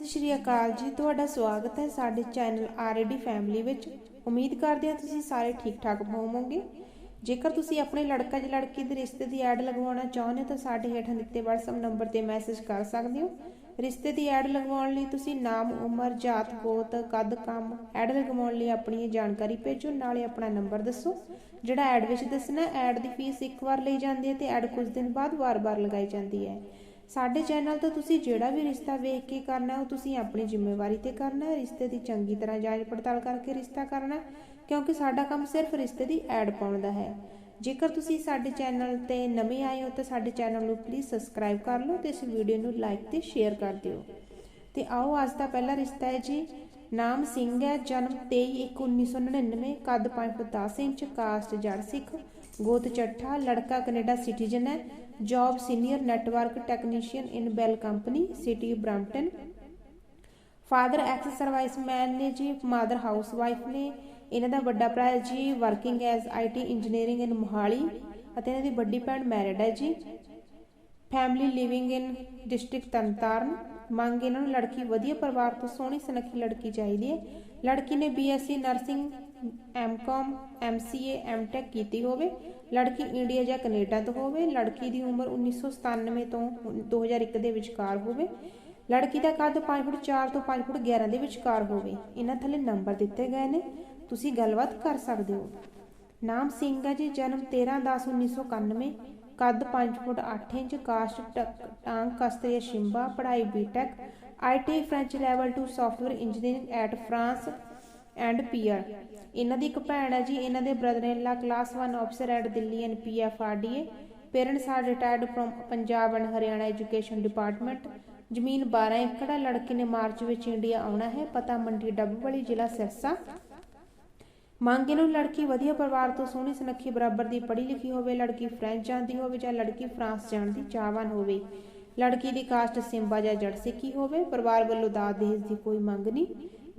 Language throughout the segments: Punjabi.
ਸਤਿ ਸ਼੍ਰੀ ਅਕਾਲ ਜੀ। ਤੁਹਾਡਾ ਸਵਾਗਤ ਹੈ ਸਾਡੇ ਚੈਨਲ ਆਰਡੀ ਫੈਮਿਲੀ ਵਿੱਚ। ਉਮੀਦ ਕਰਦੇ ਹਾਂ ਤੁਸੀਂ ਸਾਰੇ ਠੀਕ ਠਾਕ ਹੋਵੋਗੇ। ਜੇਕਰ ਤੁਸੀਂ ਆਪਣੇ ਲੜਕਾ ਜਾਂ ਲੜਕੀ ਦੇ ਰਿਸ਼ਤੇ ਦੀ ਐਡ ਲਗਵਾਉਣਾ ਚਾਹੁੰਦੇ ਹੋ ਤਾਂ ਸਾਡੇ ਹੇਠਾਂ ਦਿੱਤੇ WhatsApp ਨੰਬਰ ਤੇ ਮੈਸੇਜ ਕਰ ਸਕਦੇ ਹੋ। ਰਿਸ਼ਤੇ ਦੀ ਐਡ ਲਗਵਾਉਣ ਲਈ ਤੁਸੀਂ ਨਾਮ, ਉਮਰ, ਜਾਤ ਗੋਤ ਕੱਦ, ਕੰਮ ਐਡ ਲਗਵਾਉਣ ਲਈ ਆਪਣੀ ਜਾਣਕਾਰੀ ਭੇਜੋ। ਨਾਲੇ ਆਪਣਾ ਨੰਬਰ ਦੱਸੋ, ਜਿਹੜਾ ਐਡ ਵਿੱਚ ਦੱਸਣਾ, ਐਡ ਦੀ ਫੀਸ ਇੱਕ ਵਾਰ ਲਈ ਜਾਂਦੀ ਹੈ ਤੇ ਐਡ ਕੁਝ ਦਿਨ ਬਾਅਦ ਵਾਰ-ਵਾਰ ਲਗਾਈ ਜਾਂਦੀ ਹੈ। ਸਾਡੇ ਚੈਨਲ ਤੋਂ ਤੁਸੀਂ ਜਿਹੜਾ ਵੀ ਰਿਸ਼ਤਾ ਵੇਖ ਕੇ ਕਰਨਾ, ਉਹ ਤੁਸੀਂ ਆਪਣੀ ਜ਼ਿੰਮੇਵਾਰੀ ਤੇ ਕਰਨਾ, ਰਿਸ਼ਤੇ ਦੀ ਚੰਗੀ ਤਰ੍ਹਾਂ ਜਾਂਚ ਪੜਤਾਲ ਕਰਕੇ ਰਿਸ਼ਤਾ ਕਰਨਾ, ਕਿਉਂਕਿ ਸਾਡਾ ਕੰਮ ਸਿਰਫ ਰਿਸ਼ਤੇ ਦੀ ਐਡ ਪਾਉਣ ਦਾ ਹੈ। ਜੇਕਰ ਤੁਸੀਂ ਸਾਡੇ ਚੈਨਲ ਤੇ ਨਵੇਂ ਆਏ ਹੋ, ਤਾਂ ਸਾਡੇ ਚੈਨਲ ਨੂੰ ਪਲੀਜ਼ ਸਬਸਕ੍ਰਾਈਬ ਕਰ ਲਓ ਤੇ ਇਸ ਵੀਡੀਓ ਨੂੰ ਲਾਈਕ ਤੇ ਸ਼ੇਅਰ ਕਰ ਦਿਓ। ਤੇ ਆਓ, ਅੱਜ ਦਾ ਪਹਿਲਾ ਰਿਸ਼ਤਾ ਹੈ ਜੀ। ਨਾਮ ਸਿੰਘ ਹੈ, ਜਨਮ 23/1/1999 ਕੱਦ 5 ਫੁੱਟ 10 ਇੰਚ, ਕਾਸਟ ਜੜ ਸਿੱਖ, ਗੋਤ ਚੱਠਾ, ਲੜਕਾ ਕੈਨੇਡਾ ਸਿਟੀਜ਼ਨ ਹੈ। Job senior network technician in Bell company, city Brampton. Father ex serviceman ਨੇ ਜੀ, ਮਦਰ ਹਾਊਸ ਵਾਈਫ ਨੇ। ਇਹਨਾਂ ਦਾ ਵੱਡਾ ਭਰਾ ਜੀ, working as IT engineering in Mohali ਅਤੇ ਇਹਨਾਂ ਦੀ ਵੱਡੀ ਭੈਣ ਮੈਰਿਡ ਹੈ ਜੀ। Family living in district Tarn Taran. ਮੰਗ ਇਹਨਾਂ ਨੂੰ, ਲੜਕੀ, ਵਧੀਆ ਪਰਿਵਾਰ ਤੋਂ ਸੋਹਣੀ, ਸੁਨੱਖੀ ਲੜਕੀ ਚਾਹੀਦੀ ਹੈ। ਲੜਕੀ ਨੇ BSc nursing MCom MCA MTech ਕੀਤੀ ਹੋਵੇ। ਲੜਕੀ ਇੰਡੀਆ ਜਾਂ ਕੈਨੇਡਾ ਤੋਂ ਹੋਵੇ। ਲੜਕੀ ਦੀ ਉਮਰ 1997 ਤੋਂ 2001 ਦੇ ਵਿਚਕਾਰ ਹੋਵੇ। ਲੜਕੀ ਦਾ ਕੱਦ 5 ਫੁੱਟ 4 ਤੋਂ 5 ਫੁੱਟ 11 ਦੇ ਵਿਚਕਾਰ ਹੋਵੇ। ਇਹਨਾਂ ਥੱਲੇ ਨੰਬਰ ਦਿੱਤੇ ਗਏ ਨੇ। ਤੁਸੀਂ ਗੱਲਬਾਤ ਕਰ ਸਕਦੇ ਹੋ। ਨਾਮ ਸਿੰਘ ਹੈ ਜੀ। ਜਨਮ 13/10/1991 ਕੱਦ 5 ਫੁੱਟ 8 ਇੰਚ। ਕਾਸਟ ਟਕ- ਟਾਂਗ ਕਸਤਰੀਆ ਸ਼ਿੰਬਾ। ਪੜ੍ਹਾਈ B Tech IT French level 2 software engineering at France and PR ਇਹਨਾਂ ਦੀ ਇੱਕ ਭੈਣ ਹੈ ਜੀ, ਇਹਨਾਂ ਦੇ brother in law class 1 officer at Delhi in PFRDA parents are retired from Punjab and Haryana education department ਜ਼ਮੀਨ 12 ਏਕੜ ਹੈ ਨੇ ਮਾਰਚ ਵਿੱਚ ਇੰਡੀਆ ਆਉਣਾ ਹੈ, ਪਤਾ ਮੰਡੀ ਡੱਬਵਾਲੀ ਜ਼ਿਲ੍ਹਾ ਸਿਰਸਾ। ਮੰਗ ਇਹਨੂੰ ਲੜਕੀ ਵਧੀਆ ਪਰਿਵਾਰ ਤੋਂ ਸੋਹਣੀ ਸੁਨੱਖੀ ਬਰਾਬਰ ਦੀ ਪੜ੍ਹੀ ਲਿਖੀ ਹੋਵੇ, ਲੜਕੀ ਫ੍ਰੈਂਚ ਜਾਣਦੀ ਹੋਵੇ ਜਾਂ ਲੜਕੀ ਫਰਾਂਸ ਜਾਣ ਦੀ ਚਾਹਵਾਨ ਹੋਵੇ। ਲੜਕੀ ਦੀ ਕਾਸਟ ਸਿੰਬਾ ਜਾਂ ਜੜ ਸਿੱਖੀ ਹੋਵੇ, ਪਰਿਵਾਰ ਵੱਲੋਂ ਦਾਜ ਦਹੇਜ ਦੀ ਕੋਈ ਮੰਗ ਨਹੀਂ।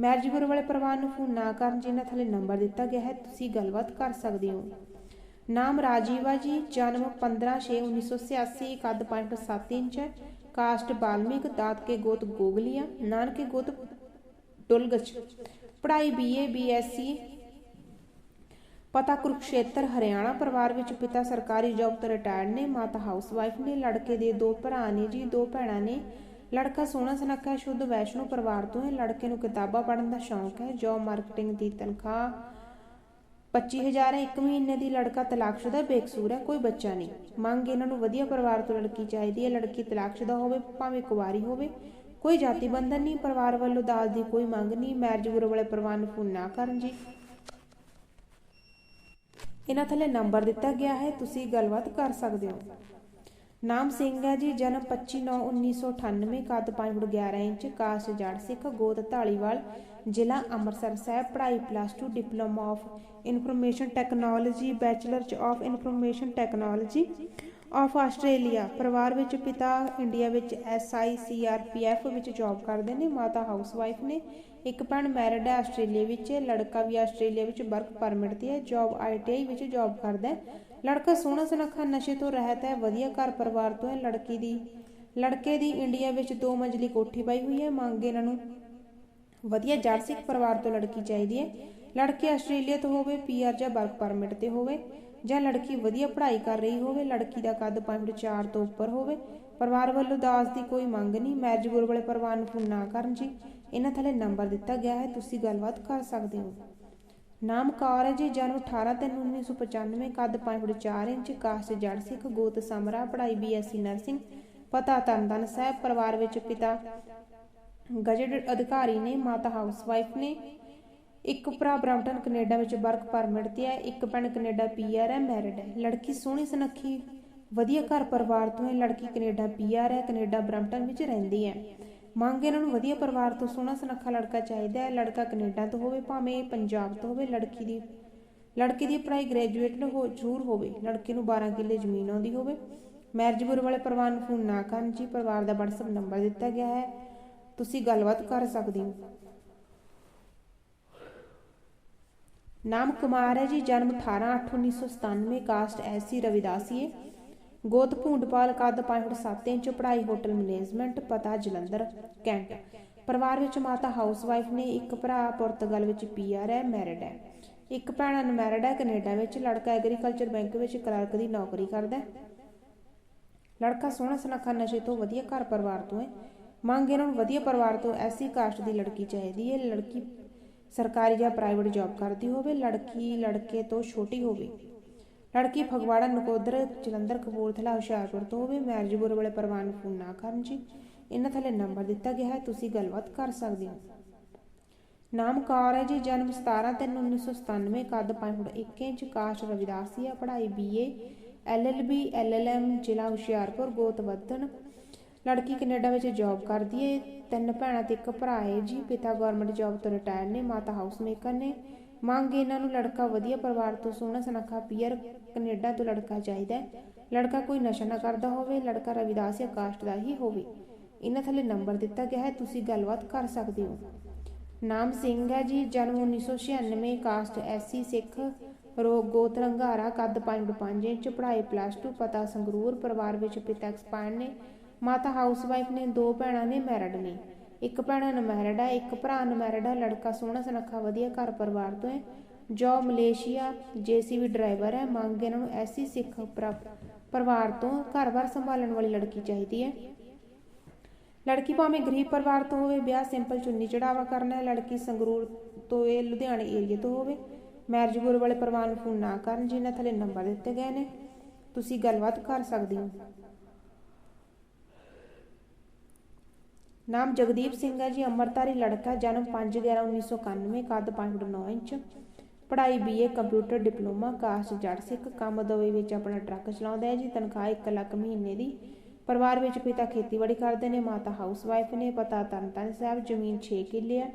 ਮੈਰਿਜ ਬਿਊਰੋ ਵਾਲੇ ਪਰਿਵਾਰ ਨੂੰ ਫੋਨ ਨਾ ਕਰਨ ਜਿਨ੍ਹਾਂ ਥੱਲੇ ਨੰਬਰ ਦਿੱਤਾ ਗਿਆ ਹੈ, ਤੁਸੀਂ ਗੱਲਬਾਤ ਕਰ ਸਕਦੇ ਹੋ। ਨਾਮ ਰਾਜੀਵਾ ਜੀ, ਜਨਮ 15/6/1986 ਕੱਦ 5.7 ਇੰਚ ਹੈ ਕਾਸਟ ਬਾਲਮਿਕ, ਦਾਤ ਕੇ ਗੋਤ ਗੋਗਲੀਆ, ਨਾਨਕੇ ਗੋਤ ਡੁਲਗਚ ਪੜ੍ਹਾਈ ਬੀਏ ਬੀਐਸਸੀ ਪਤਾ ਕੁਰਕਸ਼ੇਤਰ, ਹਰਿਆਣਾ ਪਰਿਵਾਰ ਵਿੱਚ ਪਿਤਾ ਸਰਕਾਰੀ ਜੌਬ ਤੋਂ ਰਿਟਾਇਰਡ ਨੇ, ਮਾਤਾ ਹਾਊਸਵਾਈਫ ਨੇ, ਲੜਕੇ ਦੇ ਦੋ ਭਰਾ ਨੇ ਜੀ, ਦੋ ਭੈਣਾਂ ਨੇ। ਲੜਕਾ ਸੋਹਣਾ ਸੁਨੱਖਾ, ਸ਼ੁੱਧ ਵੈਸ਼ਨੂ ਪਰਿਵਾਰ ਤੋਂ ਹੈ। ਲੜਕੇ ਨੂੰ ਕਿਤਾਬਾਂ ਪੜ੍ਹਨ ਦਾ ਸ਼ੌਂਕ ਹੈ। ਜੌਬ ਮਾਰਕੀਟਿੰਗ ਦੀ ਤਨਖਾਹ 25000 ਹੈ। ਇੱਕ ਮਹੀਨੇ ਦੀ ਲੜਕਾ ਤਲਾਕਸ਼ੁਦਾ ਬੇਕਸੂਰ ਹੈ। ਕੋਈ ਬੱਚਾ ਨਹੀਂ। ਮੰਗ ਇਹਨਾਂ ਨੂੰ ਵਧੀਆ ਪਰਿਵਾਰ ਤੋਂ ਲੜਕੀ ਚਾਹੀਦੀ ਹੈ। ਲੜਕੀ ਤਲਾਕਸ਼ੁਦਾ ਹੋਵੇ, ਭਾਵੇਂ ਕੁਵਾਰੀ ਹੋਵੇ, ਕੋਈ ਜਾਤੀ ਬੰਧਨ ਨਹੀਂ। ਪਰਿਵਾਰ ਵੱਲੋਂ ਦਾਜ ਦੀ ਕੋਈ ਮੰਗ ਨਹੀਂ। ਮੈਰਿਜ ਬਿਊਰੋ ਵਾਲੇ ਪਰਿਵਾਰ ਨੂੰ ਫੋਨ ਨਾ ਕਰਨ ਜੀ। ਇਹਨਾਂ ਥੱਲੇ ਨੰਬਰ ਦਿੱਤਾ ਗਿਆ ਹੈ। ਤੁਸੀਂ ਗੱਲਬਾਤ ਕਰ ਸਕਦੇ ਹੋ। ਨਾਮ ਸਿੰਘ ਹੈ ਜੀ, ਜਨਮ 25/9/1998 ਕੱਦ 5 ਫੁੱਟ 11 ਇੰਚ, ਕਾਸ਼ ਜੜ ਸਿੱਖ ਗੋਦ ਢਾਲੀਵਾਲ ਜ਼ਿਲ੍ਹਾ ਅੰਮ੍ਰਿਤਸਰ ਸਾਹਿਬ, ਪੜ੍ਹਾਈ plus 2 diploma of information technology bachelor of information technology of Australia ਪਰਿਵਾਰ ਵਿੱਚ ਪਿਤਾ ਇੰਡੀਆ ਵਿੱਚ ਐਸਆਈਸੀਆਰਪੀਐਫ ਵਿੱਚ ਜੌਬ ਕਰਦੇ ਨੇ, ਮਾਤਾ ਹਾਊਸਵਾਈਫ ਨੇ ਇੱਕ ਭੈਣ ਮੈਰਿਡ ਹੈ ਆਸਟ੍ਰੇਲੀਆ ਵਿੱਚ, ਲੜਕਾ ਵੀ ਆਸਟ੍ਰੇਲੀਆ ਵਿੱਚ ਵਰਕ ਪਰਮਿਟ ਤੇ ਹੈ ਜੌਬ ਆਈਟੀਆਈ ਵਿੱਚ ਜੌਬ ਕਰਦਾ ਹੈ। ਲੜਕਾ ਸੋਹਣਾ ਸੁਨੱਖਾ ਨਸ਼ੇ ਤੋਂ ਰਹਿਤ ਹੈ, ਵਧੀਆ ਘਰ ਪਰਿਵਾਰ ਤੋਂ ਹੈ ਲੜਕੀ ਦੀ। ਲੜਕੇ ਦੀ ਇੰਡੀਆ ਵਿੱਚ ਦੋ ਮੰਜ਼ਲੀ ਕੋਠੀ ਪਾਈ ਹੋਈ ਹੈ, ਮੰਗ ਇਹਨਾਂ ਨੂੰ ਵਧੀਆ ਜੜ ਸਿੱਖ ਪਰਿਵਾਰ ਤੋਂ ਲੜਕੀ ਚਾਹੀਦੀ ਹੈ। ਲੜਕੀ ਆਸਟ੍ਰੇਲੀਆ ਤੋਂ ਹੋਵੇ ਪੀਆਰ ਜਾਂ ਵਰਕ ਪਰਮਿਟ ਤੇ ਹੋਵੇ, ਜਾਂ ਲੜਕੀ ਵਧੀਆ ਪੜ੍ਹਾਈ ਕਰ ਰਹੀ ਹੋਵੇ, ਲੜਕੀ ਦਾ ਕੱਦ 5.4 ਤੋਂ ਉੱਪਰ ਹੋਵੇ, ਪਰਿਵਾਰ ਵੱਲੋਂ ਦਾਜ ਦੀ ਕੋਈ ਮੰਗ ਨਹੀਂ ਮੈਰਿਜ ਗੁਰ ਵਾਲੇ ਪਰਿਵਾਰ ਨੂੰ ਫੋਨ ਨਾ ਕਰਨ ਜੀ। ਇਹਨਾਂ ਥੱਲੇ ਨੰਬਰ ਦਿੱਤਾ ਗਿਆ ਹੈ, ਤੁਸੀਂ ਗੱਲਬਾਤ ਕਰ ਸਕਦੇ ਹੋ। ਨਾਮ ਕੌਰ ਹੈ ਜੀ, ਜਨਮ 18 ਤਿੰਨ 1995 ਕੱਦ 5.4 ਇੰਚ ਕਾਸਟ ਜੜ ਸਿੱਖ, ਗੋਤ ਸਮਰਾ, ਪੜ੍ਹਾਈ ਬੀਐਸਸੀ ਨਰਸਿੰਗ, ਪਤਾ ਤਰਨਤਨ ਸਾਹਿਬ, ਪਰਿਵਾਰ ਵਿੱਚ ਪਿਤਾ ਗਜਟ ਅਧਿਕਾਰੀ ਨੇ, ਮਾਤਾ ਹਾਊਸਵਾਈਫ ਨੇ। ਇੱਕ ਭਰਾ ਬ੍ਰਾਂਪਟਨ ਕੈਨੇਡਾ ਵਿੱਚ ਵਰਕ ਪਰਮਿਟ ਤੇ ਹੈ, ਇੱਕ ਭੈਣ ਕੈਨੇਡਾ ਪੀਆਰ ਹੈ, ਮੈਰਿਡ ਹੈ। ਲੜਕੀ ਸੋਹਣੀ ਸੁਨੱਖੀ, ਵਧੀਆ ਘਰ ਪਰਿਵਾਰ ਤੋਂ ਹੈ, ਲੜਕੀ ਕੈਨੇਡਾ ਪੀਆਰ ਹੈ, ਕੈਨੇਡਾ ਬ੍ਰਾਂਪਟਨ ਵਿੱਚ ਰਹਿੰਦੀ ਹੈ। ਮੰਗ ਇਹਨਾਂ ਨੂੰ ਵਧੀਆ ਪਰਿਵਾਰ ਤੋਂ, ਸੋਹਣਾ ਸੁਨੱਖਾ ਲੜਕਾ ਚਾਹੀਦਾ ਹੈ। ਲੜਕਾ ਕੈਨੇਡਾ ਤੋਂ ਹੋਵੇ, ਭਾਵੇਂ ਪੰਜਾਬ ਤੋਂ ਹੋਵੇ, ਲੜਕੀ ਦੀ ਲੜਕੀ ਦੀ ਪੜ੍ਹਾਈ ਗ੍ਰੈਜੂਏਟ ਹੋ, ਜ਼ਰੂਰ ਹੋਵੇ। ਲੜਕੇ ਨੂੰ 12 ਕਿੱਲੇ ਜ਼ਮੀਨ ਆਉਂਦੀ ਹੋਵੇ। ਮੈਰਿਜ ਬਿਊਰੋ ਵਾਲੇ ਪਰਿਵਾਰ ਨੂੰ ਫੋਨ ਨਾ ਕਰਨ ਜੀ, ਪਰਿਵਾਰ ਦਾ WhatsApp ਨੰਬਰ ਦਿੱਤਾ ਗਿਆ ਹੈ। ਤੁਸੀਂ ਗੱਲਬਾਤ ਕਰ ਸਕਦੇ ਹੋ। ਨਾਮ ਕੁਮਾਰ ਹੈ ਜੀ, ਜਨਮ 18/8/1997 ਕਾਸਟ ਐਸੀ ਰਵਿਦਾਸੀਏ ਗੋਤ ਭੂੰਡਪਾਲ ਕੱਦ 5.7 ਇੰਚ ਪੜ੍ਹਾਈ ਹੋਟਲ ਮੈਨੇਜਮੈਂਟ, ਪਤਾ ਜਲੰਧਰ, ਕੈਂਟ। ਪਰਿਵਾਰ ਵਿੱਚ ਮਾਤਾ ਹਾਊਸਵਾਈਫ ਨੇ, ਇੱਕ ਭਰਾ ਪੁਰਤਗਾਲ ਵਿੱਚ ਪੀਆਰ ਹੈ, ਮੈਰਿਡ ਹੈ। ਇੱਕ ਭੈਣ ਅਨਮੈਰਿਡ ਹੈ, ਕੈਨੇਡਾ ਵਿੱਚ ਲੜਕਾ ਐਗਰੀਕਲਚਰ ਬੈਂਕ ਵਿੱਚ ਕਲਰਕ ਦੀ ਨੌਕਰੀ ਕਰਦਾ ਹੈ। ਲੜਕਾ ਸੋਹਣਾ ਸੁਨੱਖਾ, ਨਸ਼ੇ ਤੋਂ ਵਧੀਆ ਘਰ ਪਰਿਵਾਰ ਤੋਂ ਹੈ। ਮੰਗ ਇਹਨਾਂ ਨੂੰ ਵਧੀਆ ਪਰਿਵਾਰ ਤੋਂ ਐਸੀ ਕਾਸਟ ਦੀ ਲੜਕੀ ਚਾਹੀਦੀ ਹੈ, ਲੜਕੀ ਸਰਕਾਰੀ ਜਾਂ ਪ੍ਰਾਈਵੇਟ ਜੌਬ ਕਰਦੀ ਹੋਵੇ, ਲੜਕੀ, ਲੜਕੇ ਤੋਂ ਛੋਟੀ ਹੋਵੇ। ਲੜਕੀ ਫਗਵਾੜਾ, ਨਕੋਦਰ, ਜਲੰਧਰ, ਕਪੂਰਥਲਾ, ਹੁਸ਼ਿਆਰਪੁਰ ਤੋਂ ਹੋਵੇ ਮੈਰਿਜ ਬੁਰੇ ਵਾਲੇ ਪਰਿਵਾਰ ਨੂੰ ਫੋਨ ਨਾ ਕਰਨ ਜੀ। ਇਹਨਾਂ ਥੱਲੇ ਨੰਬਰ ਦਿੱਤਾ ਗਿਆ ਹੈ, ਤੁਸੀਂ ਗੱਲਬਾਤ ਕਰ ਸਕਦੇ ਹੋ। ਨਾਮ ਕੌਰ ਹੈ ਜੀ, ਜਨਮ 17 ਤਿੰਨ 1997 ਕੱਦ 5 ਫੁੱਟ 1 ਇੰਚ, ਕਾਸ਼ ਰਵਿਦਾਸੀ ਹੈ ਪੜ੍ਹਾਈ ਬੀਏ ਐਲਐਲਬੀ ਐਲਐਲਐਮ ਜ਼ਿਲ੍ਹਾ ਹੁਸ਼ਿਆਰਪੁਰ ਗੋਤ ਲੜਕੀ ਕੈਨੇਡਾ ਵਿੱਚ ਜੌਬ ਕਰਦੀ ਹੈ, ਤਿੰਨ ਭੈਣਾਂ ਤੇ ਇੱਕ ਭਰਾ ਹੈ ਜੀ, ਪਿਤਾ ਗਵਰਨਮੈਂਟ ਜੌਬ ਤੋਂ ਰਿਟਾਇਰ ਨੇ, ਮਾਤਾ ਹਾਊਸ ਮੇਕਰ ਨੇ। ਮੰਗ ਇਹਨਾਂ ਨੂੰ ਲੜਕਾ ਵਧੀਆ ਪਰਿਵਾਰ ਤੋਂ ਸੋਹਣਾ ਸੁਨੱਖਾ ਪੀਅਰ ਕੈਨੇਡਾ ਤੋਂ ਲੜਕਾ ਚਾਹੀਦਾ ਹੈ। ਲੜਕਾ ਕੋਈ ਨਸ਼ਾ ਨਾ ਕਰਦਾ ਹੋਵੇ, ਲੜਕਾ ਰਵਿਦਾਸ ਜਾਂ ਕਾਸਟ ਦਾ ਹੀ ਹੋਵੇ। ਇਹਨਾਂ ਥੱਲੇ ਨੰਬਰ ਦਿੱਤਾ ਗਿਆ ਹੈ, ਤੁਸੀਂ ਗੱਲਬਾਤ ਕਰ ਸਕਦੇ ਹੋ। ਨਾਮ ਸਿੰਘ ਹੈ ਜੀ, ਜਨਮ 1996 ਕਾਸਟ ਐਸਸੀ ਸਿੱਖ, ਰੋਗ ਗੋਤ ਰੰਗਾਰਾ, ਕੱਦ 5.5 ਇੰਚ, ਪੜ੍ਹਾਈ ਪਲੱਸ 2 ਪਤਾ ਸੰਗਰੂਰ, ਪਰਿਵਾਰ ਵਿੱਚ ਪਿਤਾ ਐਕਸਪਾਇਰ ਨੇ, ਮਾਤਾ ਹਾਊਸਵਾਈਫ ਨੇ, ਦੋ ਭੈਣਾਂ ਨੇ ਮੈਰਿਡ ਨੇ। ਇੱਕ ਭੈਣ ਅਨਮੈਰਿਡ ਹੈ ਇੱਕ ਭਰਾ ਅਨਮੈਰਿਡ ਹੈ ਲੜਕਾ ਸੋਹਣਾ ਸੁਨੱਖਾ ਵਧੀਆ ਘਰ ਪਰਿਵਾਰ ਤੋਂ ਹੈ। ਜੋਬ ਮਲੇਸ਼ੀਆ ਜੀਸੀਬੀ ਡਰਾਈਵਰ ਹੈ, ਮੰਗ ਇਹਨਾਂ ਨੂੰ ਐਸੀ ਸਿੱਖ ਪਰਿਵਾਰ ਤੋਂ ਘਰ-ਬਾਰ ਸੰਭਾਲਣ ਵਾਲੀ ਲੜਕੀ ਚਾਹੀਦੀ ਹੈ। ਲੜਕੀ ਭਾਵੇਂ ਗਰੀਬ ਪਰਿਵਾਰ ਤੋਂ ਹੋਵੇ, ਵਿਆਹ ਸਿੰਪਲ ਚੁੰਨੀ ਚੜਾਵਾ ਕਰਨਾ ਹੈ, ਲੜਕੀ ਸੰਗਰੂਰ ਤੋਂ ਇਹ ਲੁਧਿਆਣੇ ਏਰੀਆ ਤੋਂ ਹੋਵੇ, ਮੈਰਿਜ ਗੁਰ ਵਾਲੇ ਪਰਿਵਾਰ ਨੂੰ ਫੋਨ ਨਾ ਕਰਨ ਜਿਨ੍ਹਾਂ ਥੱਲੇ ਨੰਬਰ ਦਿੱਤੇ ਗਏ ਨੇ। ਤੁਸੀਂ ਗੱਲਬਾਤ ਕਰ ਸਕਦੇ ਹੋ। ਨਾਮ ਜਗਦੀਪ ਸਿੰਘ ਹੈ ਜੀ, ਅੰਮ੍ਰਿਤਧਾਰੀ ਲੜਕਾ, ਜਨਮ 5/11/1991 ਕੱਦ 5.9 ਇੰਚ। ਪੜ੍ਹਾਈ ਬੀਏ ਕੰਪਿਊਟਰ ਡਿਪਲੋਮਾ ਕਾਸਟ ਜੱਟ ਸਿੱਖ, ਕੰਮ ਦਵੇ ਵਿੱਚ ਆਪਣਾ ਟਰੱਕ ਚਲਾਉਂਦਾ ਹੈ ਜੀ। ਤਨਖਾਹ 1 ਲੱਖ ਮਹੀਨੇ ਦੀ। ਪਰਿਵਾਰ ਵਿੱਚ ਪਿਤਾ ਖੇਤੀਬਾੜੀ ਕਰਦੇ ਨੇ, ਮਾਤਾ ਹਾਊਸਵਾਈਫ ਨੇ, ਪਤਾ ਤਰਨਤਾਰਨ ਸਾਹਿਬ, ਜ਼ਮੀਨ 6 ਕਿੱਲੇ ਹੈ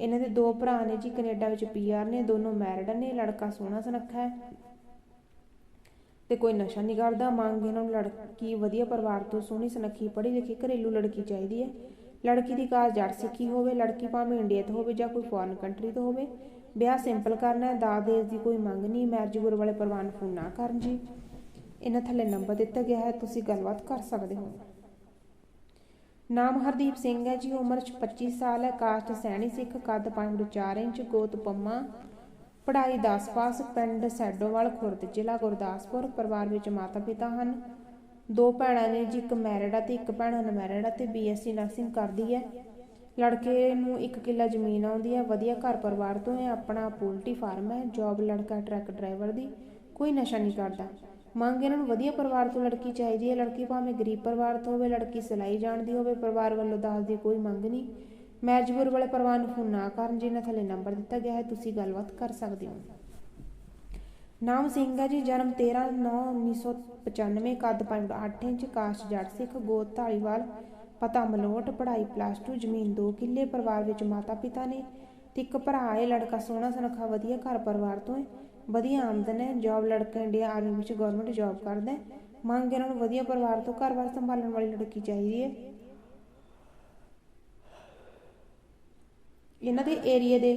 ਇਹਨਾਂ ਦੇ ਦੋ ਭਰਾ ਨੇ ਜੀ, ਕੈਨੇਡਾ ਵਿੱਚ ਪੀਆਰ ਨੇ, ਦੋਨੋਂ ਮੈਰਿਡ ਨੇ, ਲੜਕਾ ਸੋਹਣਾ ਸੁਨੱਖਾ ਹੈ। ਤੇ ਕੋਈ ਨਸ਼ਾ ਨਹੀਂ ਕਰਦਾ, ਮੰਗ ਇਹਨਾਂ ਨੂੰ ਲੜਕੀ ਵਧੀਆ ਪਰਿਵਾਰ ਤੋਂ ਸੋਹਣੀ ਸੁਨੱਖੀ ਪੜ੍ਹੀ ਲਿਖੀ ਘਰੇਲੂ ਲੜਕੀ ਚਾਹੀਦੀ ਹੈ। ਲੜਕੀ ਦੀ ਕਾਸ ਜੜ ਸਿੱਖੀ ਹੋਵੇ, ਲੜਕੀ ਭਾਵੇਂ ਇੰਡੀਆ ਤੋਂ ਹੋਵੇ ਜਾਂ ਕੋਈ ਫੋਰਨ ਕੰਟਰੀ ਤੋਂ ਹੋਵੇ ਵਿਆਹ ਸਿੰਪਲ ਕਰਨਾ ਹੈ, ਦਾਜ ਦੇਜ ਦੀ ਕੋਈ ਮੰਗ ਨਹੀਂ ਮੈਰਿਜ ਗੁਰ ਵਾਲੇ ਪਰਿਵਾਰ ਨੂੰ ਫੋਨ ਨਾ ਕਰਨ ਜੀ। ਇਹਨਾਂ ਥੱਲੇ ਨੰਬਰ ਦਿੱਤਾ ਗਿਆ ਹੈ, ਤੁਸੀਂ ਗੱਲਬਾਤ ਕਰ ਸਕਦੇ ਹੋ। ਨਾਮ ਹਰਦੀਪ ਸਿੰਘ ਹੈ ਜੀ, ਉਮਰ ਚ 25 ਸਾਲ ਹੈ ਕਾਸਟ ਸੈਣੀ ਸਿੱਖ, ਕੱਦ 5.4 ਇੰਚ, ਗੋਤ ਪੰਮਾ, ਪੜ੍ਹਾਈ 10 ਪਾਸ, ਪਿੰਡ ਸੈਡੋਵਾਲ, ਖੁਰਦ ਜ਼ਿਲ੍ਹਾ ਗੁਰਦਾਸਪੁਰ, ਪਰਿਵਾਰ ਵਿੱਚ ਮਾਤਾ ਪਿਤਾ ਹਨ। ਦੋ ਭੈਣਾਂ ਨੇ ਜੀ, ਇੱਕ ਮੈਰਿਡ ਆ ਤੇ ਇੱਕ ਭੈਣ ਅਨਮੈਰਿਡ ਆ ਤੇ ਬੀਐਸਸੀ ਨਰਸਿੰਗ ਕਰਦੀ ਹੈ। ਲੜਕੇ ਨੂੰ ਇੱਕ ਕਿੱਲਾ ਜ਼ਮੀਨ ਆਉਂਦੀ ਹੈ, ਵਧੀਆ ਘਰ ਪਰਿਵਾਰ ਤੋਂ ਹੈ ਆਪਣਾ ਪੋਲਟਰੀ ਫਾਰਮ ਹੈ, ਜੌਬ ਲੜਕਾ, ਟਰੱਕ ਡਰਾਈਵਰ ਦੀ, ਕੋਈ ਨਸ਼ਾ ਨਹੀਂ ਕਰਦਾ। ਮੰਗ ਇਹਨਾਂ ਨੂੰ ਵਧੀਆ ਪਰਿਵਾਰ ਤੋਂ ਲੜਕੀ ਚਾਹੀਦੀ ਹੈ, ਲੜਕੀ ਭਾਵੇਂ ਗਰੀਬ ਪਰਿਵਾਰ ਤੋਂ ਹੋਵੇ, ਲੜਕੀ ਸਿਲਾਈ ਜਾਣਦੀ ਹੋਵੇ, ਪਰਿਵਾਰ ਵੱਲੋਂ ਦਾਜ ਦੀ ਕੋਈ ਮੰਗ ਨਹੀਂ। ਮੈਜਬੂਰ ਵਾਲੇ ਪਰਿਵਾਰ ਨੂੰ ਫੋਨ ਨਾ ਕਰਨ, ਜਿਨ੍ਹਾਂ ਥੱਲੇ ਨੰਬਰ ਦਿੱਤਾ ਗਿਆ ਹੈ, ਤੁਸੀਂ ਗੱਲਬਾਤ ਕਰ ਸਕਦੇ ਹੋ। ਨਾਮ ਸਿੰਘ ਹੈ ਜੀ, ਜਨਮ 13 9 1995 ਕੱਦ 5.8 ਇੰਚ ਕਾਸ਼ ਜੱਟ ਸਿੱਖ, ਗੋਤ ਧਾਲੀਵਾਲ ਪਤਾ ਮਲੋਟ ਪੜ੍ਹਾਈ ਪਲੱਸ 2 ਜ਼ਮੀਨ 2 ਕਿੱਲੇ ਪਰਿਵਾਰ ਵਿੱਚ ਮਾਤਾ ਪਿਤਾ ਨੇ ਤੇ ਇੱਕ ਭਰਾ ਹੈ, ਲੜਕਾ ਸੋਹਣਾ ਸੁਨੱਖਾ, ਵਧੀਆ ਘਰ ਪਰਿਵਾਰ ਤੋਂ ਹੈ। ਵਧੀਆ ਆਮਦਨ ਹੈ ਜੌਬ ਲੜਕਾ ਇੰਡੀਆ ਆਰਮੀ ਵਿੱਚ ਗਵਰਨਮੈਂਟ ਜੌਬ ਕਰਦਾ ਹੈ। ਮੰਗ ਇਹਨਾਂ ਨੂੰ ਵਧੀਆ ਪਰਿਵਾਰ ਤੋਂ ਘਰ-ਬਾਰ ਸੰਭਾਲਣ ਵਾਲੀ ਲੜਕੀ ਚਾਹੀਦੀ ਹੈ। ਇਹਨਾਂ ਦੇ ਏਰੀਆ ਦੇ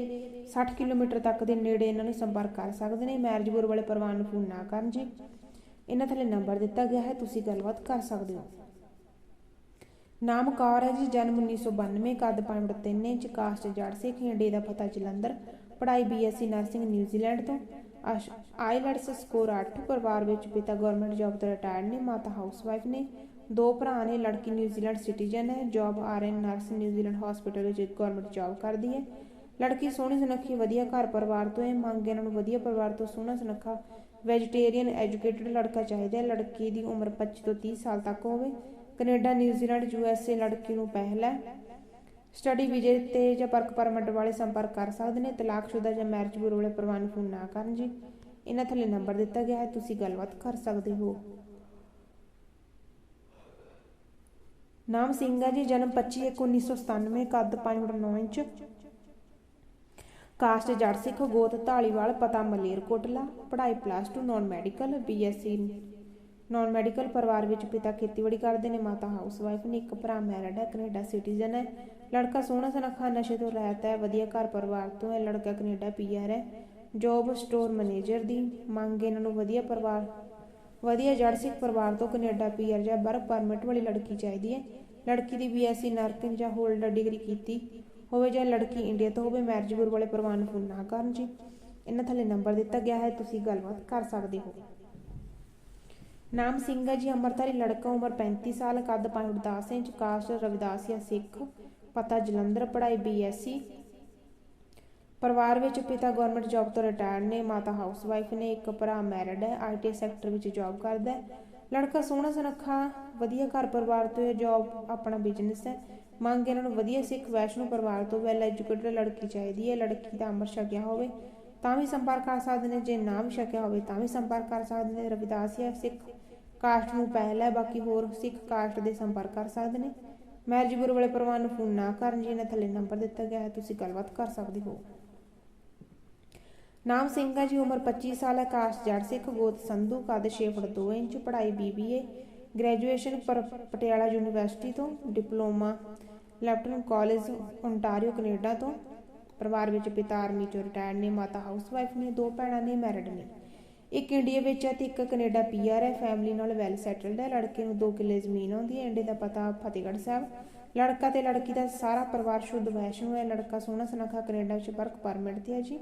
60 ਕਿਲੋਮੀਟਰ ਤੱਕ ਦੇ ਨੇੜੇ ਇਹਨਾਂ ਨੂੰ ਸੰਪਰਕ ਕਰ ਸਕਦੇ ਨੇ ਮੈਰਿਜ ਬੁਰ ਵਾਲੇ ਪਰਿਵਾਰ ਨੂੰ ਫੋਨ ਨਾ ਕਰਨ ਜੀ। ਇਹਨਾਂ ਥੱਲੇ ਨੰਬਰ ਦਿੱਤਾ ਗਿਆ ਹੈ, ਤੁਸੀਂ ਗੱਲਬਾਤ ਕਰ ਸਕਦੇ ਹੋ। ਨਾਮ ਕੌਰ ਹੈ ਜੀ, ਜਨਮ 1992 ਕੱਦ 5.3 ਇੰਚ ਕਾਸਟ ਜੜ ਸਿੱਖ ਡੇ ਦਾ ਪਤਾ ਜਲੰਧਰ। ਪੜ੍ਹਾਈ ਬੀਐਸਸੀ ਨਰਸਿੰਗ, ਨਿਊਜ਼ੀਲੈਂਡ ਤੋਂ। ਆਈਲੈਟਸ ਸਕੋਰ 8 ਪਰਿਵਾਰ ਵਿੱਚ ਪਿਤਾ ਗਵਰਨਮੈਂਟ ਜੌਬ ਤੋਂ ਰਿਟਾਇਰਡ ਨੇ, ਮਾਤਾ ਹਾਊਸਵਾਈਫ ਨੇ। ਦੋ ਭਰਾ ਨੇ, ਲੜਕੀ ਨਿਊਜ਼ੀਲੈਂਡ ਸਿਟੀਜ਼ਨ ਹੈ। Job RN nurse, New Zealand hospital ਵਿੱਚ ਗਵਰਨਮੈਂਟ ਜੌਬ ਕਰਦੀ ਹੈ। ਲੜਕੀ ਸੋਹਣੀ ਸੁਨੱਖੀ, ਵਧੀਆ ਘਰ ਪਰਿਵਾਰ ਤੋਂ ਹੈ। ਮੰਗ ਇਹਨਾਂ ਨੂੰ ਵਧੀਆ ਪਰਿਵਾਰ ਤੋਂ ਸੋਹਣਾ ਸੁਨੱਖਾ ਵੈਜੀਟੇਰੀਅਨ ਐਜੂਕੇਟਡ ਲੜਕਾ ਚਾਹੀਦਾ ਹੈ। ਲੜਕੀ ਦੀ ਉਮਰ 25 ਤੋਂ 30 ਸਾਲ ਤੱਕ ਹੋਵੇ। ਕੈਨੇਡਾ, ਨਿਊਜ਼ੀਲੈਂਡ ਯੂਐਸਏ ਲੜਕੀ ਨੂੰ ਪਹਿਲਾ ਸਟੱਡੀ ਵੀਜ਼ੇ ਤੇ ਜਾਂ ਵਰਕ ਪਰਮਿਟ ਵਾਲੇ ਸੰਪਰਕ ਕਰ ਸਕਦੇ ਨੇ, ਤਲਾਕਸ਼ੁਦਾ ਜਾਂ ਮੈਰਿਜ ਬਿਊਰੋ ਵਾਲੇ ਪਰਿਵਾਰ ਫੋਨ ਨਾ ਕਰਨ ਜੀ। ਇਹਨਾਂ ਥੱਲੇ ਨੰਬਰ ਦਿੱਤਾ ਗਿਆ ਹੈ, ਤੁਸੀਂ ਗੱਲਬਾਤ ਕਰ ਸਕਦੇ ਹੋ। ਨਾਮ ਸਿੰਘ ਹੈ ਜੀ, ਜਨਮ 25 1997 ਕੱਦ 5.9 ਇੰਚ। ਕਾਸਟ ਜੱਟ ਸਿੱਖ ਗੋਤ ਢਾਲੀਵਾਲ ਪਤਾ ਮਲੇਰਕੋਟਲਾ, ਪੜ੍ਹਾਈ plus 2 non medical BSc non medical ਪਰਿਵਾਰ ਵਿੱਚ ਪਿਤਾ ਖੇਤੀਬਾੜੀ ਕਰਦੇ ਨੇ, ਮਾਤਾ ਹਾਊਸਵਾਈਫ ਨੇ, ਇੱਕ ਭਰਾ ਮੈਰਿਡ ਹੈ ਕੈਨੇਡਾ ਸਿਟੀਜ਼ਨ ਹੈ। ਲੜਕਾ ਸੋਹਣਾ ਸੁਨੱਖਾ ਨਸ਼ੇ ਤੋਂ ਰਹਿਤ ਹੈ, ਵਧੀਆ ਘਰ ਪਰਿਵਾਰ ਤੋਂ ਹੈ, ਲੜਕਾ ਕੈਨੇਡਾ ਪੀਆਰ ਹੈ। ਜੋਬ ਸਟੋਰ ਮੈਨੇਜਰ ਦੀ ਮੰਗ ਇਹਨਾਂ ਨੂੰ ਵਧੀਆ ਪਰਿਵਾਰ, ਵਧੀਆ ਜੜ ਸਿੱਖ ਪਰਿਵਾਰ ਤੋਂ ਕੈਨੇਡਾ ਪੀਆਰ ਜਾਂ ਵਰਕ ਪਰਮਿਟ ਵਾਲੀ ਲੜਕੀ ਚਾਹੀਦੀ ਹੈ। ਲੜਕੀ ਦੀ ਬੀਐਸਸੀ ਨਰਸਿੰਗ ਜਾਂ ਹੋਲਡਰ ਡਿਗਰੀ ਕੀਤੀ ਹੋਵੇ ਜਾਂ ਲੜਕੀ ਇੰਡੀਆ ਤੋਂ ਹੋਵੇ ਮੈਰਿਜ ਬਿਊਰੋ ਵਾਲੇ ਪ੍ਰਵਾਨ ਨੂੰ ਫੋਨ ਨਾ ਕਰਨ ਜੀ। ਇਹਨਾਂ ਥੱਲੇ ਨੰਬਰ ਦਿੱਤਾ ਗਿਆ ਹੈ, ਤੁਸੀਂ ਗੱਲਬਾਤ ਕਰ ਸਕਦੇ ਹੋ। ਨਾਮ ਸਿੰਘ ਹੈ ਜੀ ਅਮਰਤਾਰੀ ਲੜਕਾ ਉਮਰ 35 ਸਾਲ, ਕੱਦ 5.10 ਇੰਚ, ਕਾਸਟ ਰਵਿਦਾਸੀਆ ਸਿੱਖ, ਪਤਾ ਜਲੰਧਰ, ਪੜ੍ਹਾਈ ਬੀਐਸਸੀ ਪਰਿਵਾਰ ਵਿੱਚ ਪਿਤਾ ਗਵਰਨਮੈਂਟ ਜੌਬ ਤੋਂ ਰਿਟਾਇਰ ਨੇ, ਮਾਤਾ ਹਾਊਸਵਾਈਫ ਨੇ, ਇੱਕ ਭਰਾ ਮੈਰਿਡ ਹੈ ਆਈਟੀ ਸੈਕਟਰ ਵਿੱਚ ਜੌਬ ਕਰਦਾ ਹੈ। ਲੜਕਾ ਸੋਹਣਾ ਸੁਨੱਖਾ, ਵਧੀਆ ਘਰ ਪਰਿਵਾਰ ਤੋਂ ਹੈ ਜੌਬ ਆਪਣਾ ਬਿਜ਼ਨਸ ਹੈ। ਮੰਗ ਇਹਨਾਂ ਨੂੰ ਵਧੀਆ ਸਿੱਖ, ਵੈਸ਼ਨੂ ਪਰਿਵਾਰ ਤੋਂ ਵੈਲ ਐਜੂਕੇਟਡ ਲੜਕੀ ਚਾਹੀਦੀ ਹੈ। ਲੜਕੀ ਦਾ ਅੰਮ੍ਰਿਤ ਛਕਿਆ ਹੋਵੇ, ਤਾਂ ਵੀ ਸੰਪਰਕ ਕਰ ਸਕਦੇ ਨੇ, ਜੇ ਨਾ ਵੀ ਛਕਿਆ ਹੋਵੇ, ਤਾਂ ਵੀ ਸੰਪਰਕ ਕਰ ਸਕਦੇ ਨੇ। ਰਵਿਦਾਸ ਜਾਂ ਸਿੱਖ ਕਾਸਟ ਨੂੰ ਪਹਿਲ ਹੈ, ਬਾਕੀ ਹੋਰ ਸਿੱਖ ਕਾਸਟ ਦੇ ਸੰਪਰਕ ਕਰ ਸਕਦੇ ਨੇ। ਮੈਰਿਜ ਬਿਊਰੋ ਵਾਲੇ ਪਰਿਵਾਰ ਨੂੰ ਫੋਨ ਨਾ ਕਰਨ ਜੀ, ਇਹਨਾਂ ਥੱਲੇ ਨੰਬਰ ਦਿੱਤਾ ਗਿਆ ਹੈ, ਤੁਸੀਂ ਗੱਲਬਾਤ ਕਰ ਸਕਦੇ ਹੋ। ਨਾਮ ਸਿੰਘ ਹੈ ਜੀ, ਉਮਰ 25 ਸਾਲ ਹੈ, ਕਾਸਟ ਜੜ ਸਿੱਖ, ਗੋਤ ਸੰਧੂ, ਕੱਦ 6 ਫੁੱਟ 2 ਇੰਚ, ਪੜ੍ਹਾਈ ਬੀਬੀਏ ਗ੍ਰੈਜੂਏਸ਼ਨ ਪਟਿਆਲਾ ਯੂਨੀਵਰਸਿਟੀ ਤੋਂ, ਡਿਪਲੋਮਾ ਲੈਫਟਨ ਕਾਲਜ ਓਨਟਾਰੀਓ ਕੈਨੇਡਾ ਤੋਂ। ਪਰਿਵਾਰ ਵਿੱਚ ਪਿਤਾ ਆਰਮੀ ਚੋਂ ਰਿਟਾਇਰਡ ਨੇ, ਮਾਤਾ ਹਾਊਸਵਾਈਫ ਨੇ, ਦੋ ਭੈਣਾਂ ਨੇ, ਮੈਰਿਡ ਨੇ। ਇੱਕ ਇੰਡੀਆ ਵਿੱਚ ਹੈ ਤੇ ਇੱਕ ਕੈਨੇਡਾ ਪੀਆਰ ਹੈ। ਫੈਮਿਲੀ ਨਾਲ ਵੈਲ ਸੈਟਲਡ ਹੈ। ਲੜਕੇ ਨੂੰ 2 ਕਿੱਲੇ ਜ਼ਮੀਨ ਆਉਂਦੀ ਹੈ। ਇੰਡੇ ਦਾ ਪਤਾ ਫਤਿਹਗੜ੍ਹ ਸਾਹਿਬ। ਲੜਕਾ ਤੇ ਲੜਕੀ ਦਾ ਸਾਰਾ ਪਰਿਵਾਰ ਸ਼ੁੱਧ ਵੈਸ਼ਨੂ ਹੈ। ਲੜਕਾ ਸੋਹਣਾ ਸੁਨੱਖਾ ਕੈਨੇਡਾ ਵਿੱਚ ਵਰਕ ਪਰਮਿਟ ਤੇ ਹੈ ਜੀ।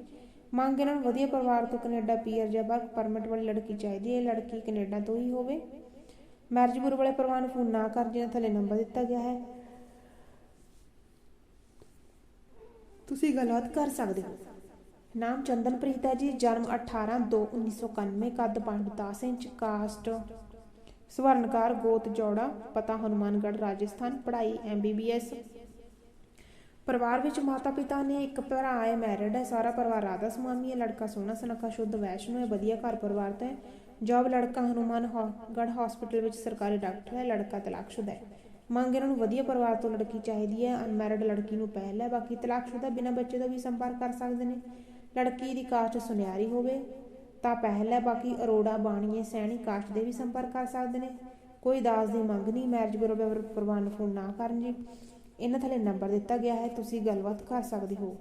ਮੰਗ ਇਹਨਾਂ ਨੂੰ ਵਧੀਆ ਪਰਿਵਾਰ ਤੋਂ ਕੈਨੇਡਾ ਪੀਆਰ ਜਾਂ ਵਰਕ ਪਰਮਿਟ ਵਾਲੀ ਲੜਕੀ ਚਾਹੀਦੀ ਹੈ। ਲੜਕੀ ਕੈਨੇਡਾ ਤੋਂ ਹੀ ਹੋਵੇ। ਮੈਰਿਜ ਬਿਊਰੋ ਵਾਲੇ ਪਰਿਵਾਰ ਨੂੰ ਫੋਨ ਨਾ ਕਰ ਜਿਹਨਾਂ ਥੱਲੇ ਨੰਬਰ ਦਿੱਤਾ ਗਿਆ ਹੈ। ਤੁਸੀਂ ਗੱਲਬਾਤ ਕਰ ਸਕਦੇ ਹੋ। ਨਾਮ ਚੰਦਨਪ੍ਰੀਤ ਹੈ ਜੀ, ਜਨਮ 18 2 1991 ਕੱਦ 5-10 ਇੰਚ, ਕਾਸਟ ਸਵਰਨਕਾਰ ਗੋਤ ਜੋੜਾ, ਪਤਾ ਹਨੂਮਾਨਗੜ੍ਹ, ਰਾਜਸਥਾਨ, ਪੜ੍ਹਾਈ ਐਮਬੀਬੀਐਸ ਪਰਿਵਾਰ ਵਿੱਚ ਮਾਤਾ ਪਿਤਾ ਨੇ ਇੱਕ ਭਰਾ ਹੈ, ਮੈਰਿਡ ਹੈ, ਸਾਰਾ ਪਰਿਵਾਰ ਰਾਧਾ ਸੁਆਮੀ ਹੈ, ਲੜਕਾ ਸੋਹਣਾ ਸੁਨੱਖਾ, ਸ਼ੁੱਧ, ਵੈਸ਼ਨੂ ਹੈ, ਵਧੀਆ ਘਰ ਪਰਿਵਾਰ ਤੋਂ ਹੈ। ਜੌਬ ਲੜਕਾ ਹਨੂਮਾਨਗੜ੍ਹ ਹਸਪੀਟਲ ਵਿੱਚ ਸਰਕਾਰੀ ਡਾਕਟਰ ਹੈ, ਲੜਕਾ ਤਲਾਕਸ਼ੁਦਾ ਹੈ। ਮੰਗ ਇਹਨਾਂ ਨੂੰ ਵਧੀਆ ਪਰਿਵਾਰ ਤੋਂ ਲੜਕੀ ਚਾਹੀਦੀ ਹੈ, ਅਨਮੈਰਿਡ ਲੜਕੀ ਨੂੰ ਪਹਿਲ ਹੈ, ਬਾਕੀ ਤਲਾਕਸ਼ੁਦਾ ਬਿਨਾਂ ਬੱਚੇ ਦਾ ਵੀ ਸੰਪਰਕ ਕਰ ਸਕਦੇ ਨੇ। ਲੜਕੀ ਦੀ ਕਾਸਟ ਸੁਨਿਆਰੀ ਹੋਵੇ, ਤਾਂ ਪਹਿਲ ਹੈ ਬਾਕੀ ਅਰੋੜਾ, ਬਾਣੀਏ, ਸੈਣੀ ਕਾਸਟ ਦੇ ਵੀ ਸੰਪਰਕ ਕਰ ਸਕਦੇ ਨੇ। ਕੋਈ ਦਾਸ ਦੀ ਮੰਗ ਨਹੀਂ ਮੈਰਿਜ ਬਿਊਰੋ ਪ੍ਰਵਾਨ ਫੋਨ ਨਾ ਕਰਨ ਜੀ। ਇਹਨਾਂ ਥੱਲੇ ਨੰਬਰ ਦਿੱਤਾ ਗਿਆ ਹੈ, ਤੁਸੀਂ ਗੱਲਬਾਤ ਕਰ ਸਕਦੇ ਹੋ।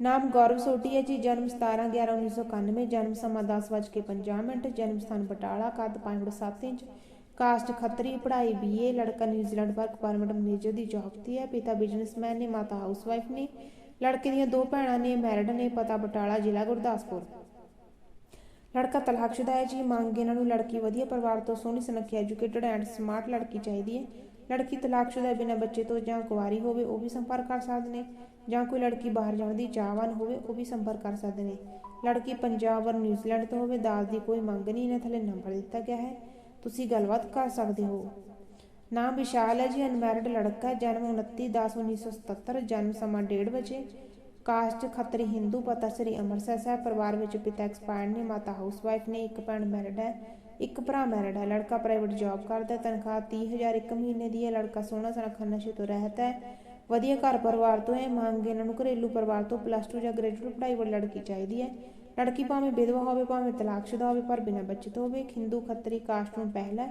ਨਾਮ ਗੌਰਵ ਸੋਢੀ ਹੈ ਜੀ, ਜਨਮ 17 11 1991 ਜਨਮ ਸਮਾਂ 10:50 ਮਿੰਟ, ਜਨਮ ਸਥਾਨ ਬਟਾਲਾ, ਕੱਦ 5.7 ਇੰਚ ਕਾਸਟ ਖੱਤਰੀ, ਪੜ੍ਹਾਈ ਬੀਏ ਲੜਕਾ New Zealand work permit manager ਦੀ ਜੌਬ ਤੇ ਹੈ, ਪਿਤਾ ਬਿਜ਼ਨਸਮੈਨ ਨੇ, ਮਾਤਾ ਹਾਊਸਵਾਈਫ ਨੇ। ਲੜਕੇ ਦੀਆਂ ਦੋ ਭੈਣਾਂ ਨੇ ਮੈਰਿਡ ਨੇ ਪਤਾ ਬਟਾਲਾ ਜ਼ਿਲ੍ਹਾ ਗੁਰਦਾਸਪੁਰ। ਲੜਕਾ ਤਲਾਕਸ਼ੁਦਾ ਹੈ ਜੀ, ਮੰਗ ਇਹਨਾਂ ਨੂੰ ਲੜਕੀ ਵਧੀਆ ਪਰਿਵਾਰ ਤੋਂ ਸੋਹਣੀ ਸੁਨੱਖੀ, ਐਜੂਕੇਟਡ ਐਂਡ ਸਮਾਰਟ ਲੜਕੀ ਚਾਹੀਦੀ ਹੈ। ਲੜਕੀ ਤਲਾਕਸ਼ੁਦਾ ਬਿਨਾਂ ਬੱਚੇ ਤੋਂ ਜਾਂ ਕੁਵਾਰੀ ਹੋਵੇ, ਉਹ ਵੀ ਸੰਪਰਕ ਕਰ ਸਕਦੇ ਨੇ। ਜਾਂ ਕੋਈ ਲੜਕੀ ਬਾਹਰ ਜਾਣ ਦੀ ਚਾਹਵਾਨ ਹੋਵੇ, ਉਹ ਵੀ ਸੰਪਰਕ ਕਰ ਸਕਦੇ ਨੇ। ਲੜਕੀ ਪੰਜਾਬ ਔਰ ਨਿਊਜ਼ੀਲੈਂਡ ਤੋਂ ਹੋਵੇ, ਦਾਜ ਦੀ ਕੋਈ ਮੰਗ ਨਹੀਂ, ਇਹਨਾਂ ਥੱਲੇ ਨੰਬਰ ਦਿੱਤਾ ਗਿਆ ਹੈ। ਤੁਸੀਂ ਗੱਲਬਾਤ ਕਰ ਸਕਦੇ ਹੋ। ਨਾਮ ਵਿਸ਼ਾਲ ਹੈ ਜੀ ਅਨਮੈਰਿਡ ਲੜਕਾ, ਜਨਮ 29/10/1977 ਜਨਮ ਸਮਾਂ 1:30 ਵਜੇ। ਕਾਸਟ ਖੱਤਰੀ ਹਿੰਦੂ ਪਤਾ ਸ੍ਰੀ ਅੰਮ੍ਰਿਤਸਰ ਸਾਹਿਬ, ਪਰਿਵਾਰ ਵਿੱਚ ਪਿਤਾ ਐਕਸਪਾਇਰਡ ਨੇ, ਮਾਤਾ ਹਾਊਸਵਾਈਫ ਨੇ, ਇੱਕ ਭੈਣ ਮੈਰਿਡ ਹੈ, ਇੱਕ ਭਰਾ ਮੈਰਿਡ ਹੈ। ਲੜਕਾ ਪ੍ਰਾਈਵੇਟ ਜੌਬ ਕਰਦਾ ਹੈ, ਤਨਖਾਹ 30000 ਇੱਕ ਮਹੀਨੇ ਦੀ ਹੈ, ਲੜਕਾ ਸੋਹਣਾ ਸੁਨੱਖਾ ਨਸ਼ੇ ਤੋਂ ਰਹਿਤ ਹੈ। ਵਧੀਆ ਘਰ ਪਰਿਵਾਰ ਤੋਂ ਹੈ, ਮੰਗ ਇਹਨਾਂ ਨੂੰ ਘਰੇਲੂ ਪਰਿਵਾਰ ਤੋਂ ਪਲੱਸ 2 ਜਾਂ ਗ੍ਰੈਜੂਏਟ ਪੜ੍ਹਾਈ ਵਾਲੀ ਲੜਕੀ ਚਾਹੀਦੀ ਹੈ। ਲੜਕੀ ਭਾਵੇਂ ਵਿਧਵਾ ਹੋਵੇ, ਭਾਵੇਂ ਤਲਾਕਸ਼ੁਦਾ ਹੋਵੇ, ਪਰ ਬਿਨਾਂ ਬੱਚੇ ਤੋਂ ਹੋਵੇ ਹਿੰਦੂ ਖੱਤਰੀ ਕਾਸਟ ਨੂੰ ਪਹਿਲਾ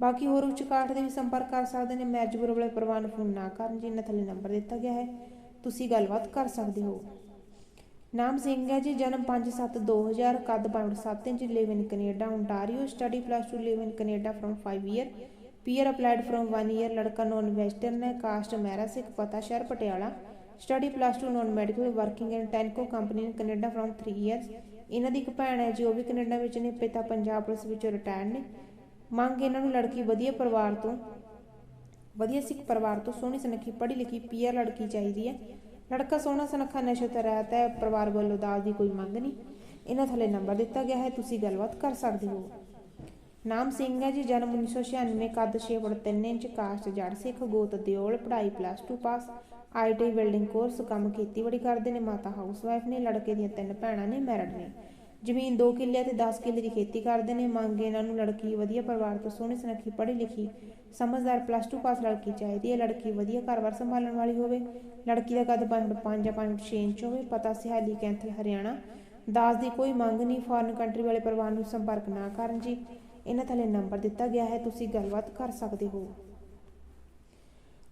ਬਾਕੀ ਹੋਰ ਉੱਚ ਕਾਸਟ ਦੇ ਵੀ ਸੰਪਰਕ ਕਰ ਸਕਦੇ ਨੇ। ਮੈਰਿਜ ਬਿਊਰੋ ਵਾਲੇ ਪਰਿਵਾਰ ਨੂੰ ਫੋਨ ਨਾ ਕਰਨ ਜੀ ਥੱਲੇ ਨੰਬਰ ਦਿੱਤਾ ਗਿਆ ਹੈ। ਤੁਸੀਂ ਗੱਲਬਾਤ ਕਰ ਸਕਦੇ ਹੋ। ਨਾਮ ਸਿੰਘ ਹੈ ਜੀ, ਜਨਮ 5/7/2000 ਕੱਦ 5.7 inch live in Canada Ontario study plus 2 live in Canada from 5 year PR applied from 1 year ਲੜਕਾ ਨੌਨ ਵੈਸਟਰਨ ਹੈ ਕਾਸਟ ਮੈਰਾ ਸਿੱਖ, ਪਤਾ ਸ਼ਹਿਰ Patiala study plus 2 non medical working in ਟੈਨਕੋ company in Canada from 3 years ਇਹਨਾਂ ਦੀ ਇੱਕ ਭੈਣ ਹੈ ਜੀ, ਉਹ ਵੀ ਕੈਨੇਡਾ ਵਿੱਚ ਨੇ, ਪਿਤਾ ਪੰਜਾਬ ਪੁਲਿਸ ਵਿੱਚ ਰਿਟਾਇਰ ਨੇ। ਮੰਗ ਇਹਨਾਂ ਨੂੰ ਲੜਕੀ ਵਧੀਆ ਪਰਿਵਾਰ ਤੋਂ, ਵਧੀਆ ਸਿੱਖ ਪਰਿਵਾਰ ਤੋਂ ਸੋਹਣੀ ਸੁਨੱਖੀ ਪੜ੍ਹੀ ਲਿਖੀ ਪੀਅਰ ਲੜਕੀ ਚਾਹੀਦੀ ਹੈ। ਲੜਕਾ ਸੋਹਣਾ ਸੁਨੱਖਾ ਨਸ਼ੇ ਤੋਂ ਰਹਿਤ ਹੈ, ਪਰਿਵਾਰ ਵੱਲੋਂ ਦਾਜ ਦੀ ਕੋਈ ਮੰਗ ਨਹੀਂ। ਇਹਨਾਂ ਥੱਲੇ ਨੰਬਰ ਦਿੱਤਾ ਗਿਆ ਹੈ, ਤੁਸੀਂ ਗੱਲਬਾਤ ਕਰ ਸਕਦੇ ਹੋ। ਨਾਮ ਸਿੰਘ ਹੈ ਜੀ, ਜਨਮ 1996 ਕੱਦ 6 ਫੁੱਟ 3 ਇੰਚ ਕਾਸਟ ਜੜ ਸਿੱਖ, ਗੋਤ ਦਿਓਲ, ਪੜ੍ਹਾਈ plus 2 pass IT building course ਕੰਮ ਖੇਤੀਬਾੜੀ ਕਰਦੇ ਨੇ, ਮਾਤਾ ਹਾਊਸਵਾਈਫ ਨੇ ਲੜਕੇ ਦੀਆਂ ਤਿੰਨ ਭੈਣਾਂ ਨੇ ਮੈਰਿਡ ਨੇ। ਜ਼ਮੀਨ 2 ਕਿੱਲੇ ਤੇ 10 ਕਿੱਲੇ ਦੀ ਖੇਤੀ ਕਰਦੇ ਨੇ। ਮੰਗ ਇਹਨਾਂ ਨੂੰ ਲੜਕੀ ਵਧੀਆ ਪਰਿਵਾਰ ਤੋਂ ਸੋਹਣੀ ਸੁਨੱਖੀ ਪੜ੍ਹੀ ਲਿਖੀ ਸਮਝਦਾਰ ਪਲੱਸ 2 ਪਾਸ ਲੜਕੀ ਚਾਹੀਦੀ ਹੈ। ਲੜਕੀ ਵਧੀਆ ਘਰ-ਬਾਰ ਸੰਭਾਲਣ ਵਾਲੀ ਹੋਵੇ, ਲੜਕੀ ਦਾ ਕੱਦ 5 ਜਾਂ 5 ਇੰਚ ਹੋਵੇ, ਪਤਾ ਸਿਹਾਲੀ ਕੈਂਥਲ, ਹਰਿਆਣਾ। ਦਾਸ ਦੀ ਕੋਈ ਮੰਗ ਨਹੀਂ ਫੋਰਨ ਕੰਟਰੀ ਵਾਲੇ ਪਰਿਵਾਰ ਨੂੰ ਸੰਪਰਕ ਨਾ ਕਰਨ ਜੀ। ਇਹਨਾਂ ਥੱਲੇ ਨੰਬਰ ਦਿੱਤਾ ਗਿਆ ਹੈ, ਤੁਸੀਂ ਗੱਲਬਾਤ ਕਰ ਸਕਦੇ ਹੋ।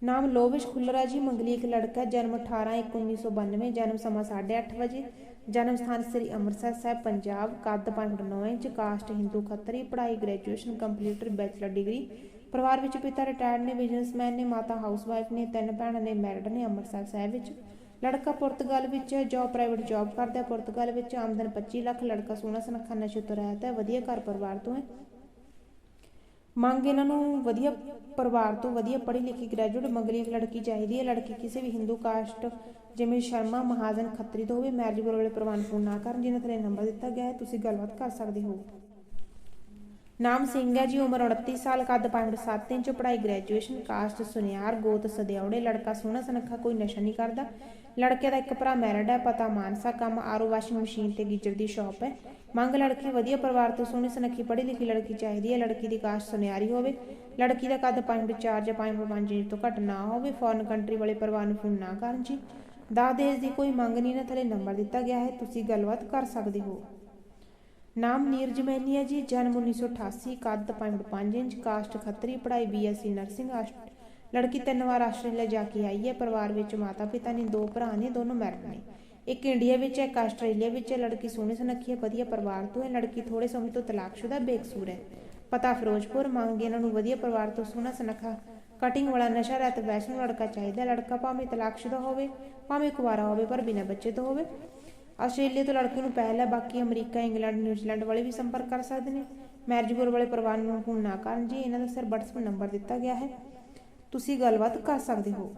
ਨਾਮ ਲੋਵਿਸ਼ ਖੁੱਲਰਾ ਜੀ। ਮੰਗਲੀ ਇੱਕ ਲੜਕਾ, ਜਨਮ 18 1992 ਜਨਮ ਸਮਾਂ 8:30 ਵਜੇ। ਜਨਮ ਸਥਾਨ ਸ੍ਰੀ ਅੰਮ੍ਰਿਤਸਰ ਸਾਹਿਬ, ਪੰਜਾਬ, ਕੱਦ 5.9 ਇੰਚ, ਕਾਸਟ ਹਿੰਦੂ ਖੱਤਰੀ, ਪੜ੍ਹਾਈ, ਗ੍ਰੈਜੂਏਸ਼ਨ ਕੰਪਲੀਟਡ, ਬੈਚਲਰ ਡਿਗਰੀ। ਪਰਿਵਾਰ ਵਿੱਚ ਪਿਤਾ ਰਿਟਾਇਰਡ ਨੇ, ਬਿਜ਼ਨਸਮੈਨ ਨੇ, ਮਾਤਾ ਹਾਊਸਵਾਈਫ ਨੇ, ਤਿੰਨ ਭੈਣਾਂ ਨੇ, ਮੈਰਿਡ ਨੇ ਅੰਮ੍ਰਿਤਸਰ ਸਾਹਿਬ ਵਿੱਚ। ਲੜਕਾ ਪੁਰਤਗਾਲ ਵਿੱਚ ਹੈ ਜੋਬ ਪ੍ਰਾਈਵੇਟ ਜੌਬ ਕਰਦਾ ਹੈ, ਪੁਰਤਗਾਲ ਵਿੱਚ ਆਮਦਨ 25 ਲੱਖ, ਲੜਕਾ ਸੋਹਣਾ ਸੁਨੱਖਾ ਨਸ਼ੇ ਤੋਂ ਰਹਿਤ ਹੈ, ਵਧੀਆ ਘਰ ਪਰਿਵਾਰ ਤੋਂ ਹੈ। ਮੰਗ ਇਹਨਾਂ ਨੂੰ ਵਧੀਆ ਪਰਿਵਾਰ ਤੋਂ ਵਧੀਆ ਪੜ੍ਹੀ ਲਿਖੀ ਗ੍ਰੈਜੂਏਟ, ਮੰਗਲੀ ਲੜਕੀ ਚਾਹੀਦੀ ਹੈ, ਲੜਕੀ ਕਿਸੇ ਵੀ ਹਿੰਦੂ ਕਾਸਟ ਜਿਵੇਂ ਸ਼ਰਮਾ ਮਹਾਜਨ ਖੱਤਰੀ ਤੋਂ ਹੋਵੇ ਮੈਰਿਜ ਬਰੋ ਵਾਲੇ ਪ੍ਰਵਾਨ ਫੋਨ ਨਾ ਕਰਨ ਜਿਨ੍ਹਾਂ ਥਲੇ ਨੰਬਰ ਦਿੱਤਾ ਗਿਆ ਹੈ, ਤੁਸੀਂ ਗੱਲਬਾਤ ਕਰ ਸਕਦੇ ਹੋ। ਨਾਮ ਸਿੰਘ ਹੈ ਜੀ, ਉਮਰ 29 ਸਾਲ, ਕੱਦ 5.7 ਇੰਚ, ਪੜ੍ਹਾਈ ਗ੍ਰੈਜੂਏਸ਼ਨ ਕਾਸਟ ਸੁਨਿਆਰ, ਗੋਤ ਸਦਿਆਉੜੇ, ਲੜਕਾ ਸੋਹਣਾ ਸੁਨੱਖਾ, ਕੋਈ ਨਸ਼ਾ ਨਹੀਂ ਕਰਦਾ। ਲੜਕੇ ਦਾ ਇੱਕ ਭਰਾ ਮੈਰਿਡ ਹੈ, ਪਤਾ ਮਾਨਸਾ, ਕੰਮ ਆਰੋ ਵਾਸ਼ਿੰਗ ਮਸ਼ੀਨ ਤੇ ਗੀਜਰ ਦੀ ਸ਼ਾਪ ਹੈ। ਮੰਗ ਲੜਕੀ, ਵਧੀਆ ਪਰਿਵਾਰ ਤੋਂ ਸੋਹਣੀ, ਸੁਨੱਖੀ ਪੜ੍ਹੀ ਲਿਖੀ ਲੜਕੀ ਚਾਹੀਦੀ ਹੈ। ਲੜਕੀ ਦੀ ਕਾਸਟ ਸੁਨਿਆਰੀ ਹੋਵੇ, ਲੜਕੀ ਦਾ ਕੱਦ 5.4 ਜਾਂ 5.5 ਇੰਚ ਤੋਂ ਘੱਟ ਨਾ ਹੋਵੇ ਫੋਰਨ ਕੰਟਰੀ ਵਾਲੇ ਪਰਿਵਾਰ ਨੂੰ ਫੋਨ ਨਾ ਕਰਨ ਜੀ। ਦਾ ਦੇਸ਼ ਦੀ ਕੋਈ ਮੰਗ ਨਹੀਂ ਨਾ ਥਲੇ ਨੰਬਰ ਦਿੱਤਾ ਗਿਆ ਹੈ, ਤੁਸੀਂ ਗੱਲਬਾਤ ਕਰ ਸਕਦੇ ਹੋ। ਨਾਮ ਨੀਰਜ ਮੈਨੀ ਜੀ, ਜਨਮ 1988 ਕੱਦ 5.5 ਇੰਚ ਕਾਸਟ ਖੱਤਰੀ, ਪੜ੍ਹਾਈ ਬੀਐਸਸੀ ਨਰਸਿੰਗ ਲੜਕੀ ਤਿੰਨ ਵਾਰ ਆਸਟ੍ਰੇਲੀਆ ਜਾ ਕੇ ਆਈ ਹੈ, ਪਰਿਵਾਰ ਵਿੱਚ ਮਾਤਾ ਪਿਤਾ ਨੇ, ਦੋ ਭਰਾ ਨੇ, ਦੋਨੋਂ ਮੈਰਿਡ ਨੇ। ਇੱਕ ਇੰਡੀਆ ਵਿੱਚ ਹੈ, ਇੱਕ ਆਸਟ੍ਰੇਲੀਆ ਵਿੱਚ ਹੈ, ਲੜਕੀ ਸੋਹਣੀ ਸੁਨੱਖੀ ਹੈ, ਵਧੀਆ ਪਰਿਵਾਰ ਤੋਂ ਹੈ, ਲੜਕੀ ਥੋੜੇ ਸਮੇਂ ਤੋਂ ਤਲਾਕਸ਼ੁਦਾ, ਬੇਕਸੂਰ ਹੈ। ਪਤਾ ਫਿਰੋਜ਼ਪੁਰ, ਮੰਗ ਇਹਨਾਂ ਨੂੰ ਵਧੀਆ ਪਰਿਵਾਰ ਤੋਂ ਸੋਹਣਾ, ਸੁਨੱਖਾ, ਕਟਿੰਗ ਵਾਲਾ ਨਸ਼ਾ ਰਹਿਤ ਵੈਸ਼ਨ ਲੜਕਾ ਚਾਹੀਦਾ ਲੜਕਾ ਭਾਵੇਂ ਤਲਾਕਸ਼ੁਦਾ ਹੋਵੇ ਭਾਵੇਂ ਕੁਵਾਰਾ ਹੋਵੇ ਪਰ ਬਿਨਾਂ ਬੱਚੇ ਤੋਂ ਹੋਵੇ। ਆਸਟ੍ਰੇਲੀਆ ਤੋਂ ਲੜਕੇ ਨੂੰ ਪਹਿਲ ਹੈ ਬਾਕੀ ਅਮਰੀਕਾ, ਇੰਗਲੈਂਡ, ਨਿਊਜ਼ੀਲੈਂਡ ਵਾਲੇ ਵੀ ਸੰਪਰਕ ਕਰ ਸਕਦੇ ਨੇ। ਮੈਰਿਜ ਵਾਲੇ ਪਰਿਵਾਰ ਨੂੰ ਫੋਨ ਨਾ ਕਰਨ ਜੀ, ਇਹਨਾਂ ਦਾ ਸਰ WhatsApp ਨੰਬਰ ਦਿੱਤਾ ਗਿਆ ਹੈ। ਤੁਸੀਂ ਗੱਲਬਾਤ ਕਰ ਸਕਦੇ ਹੋ।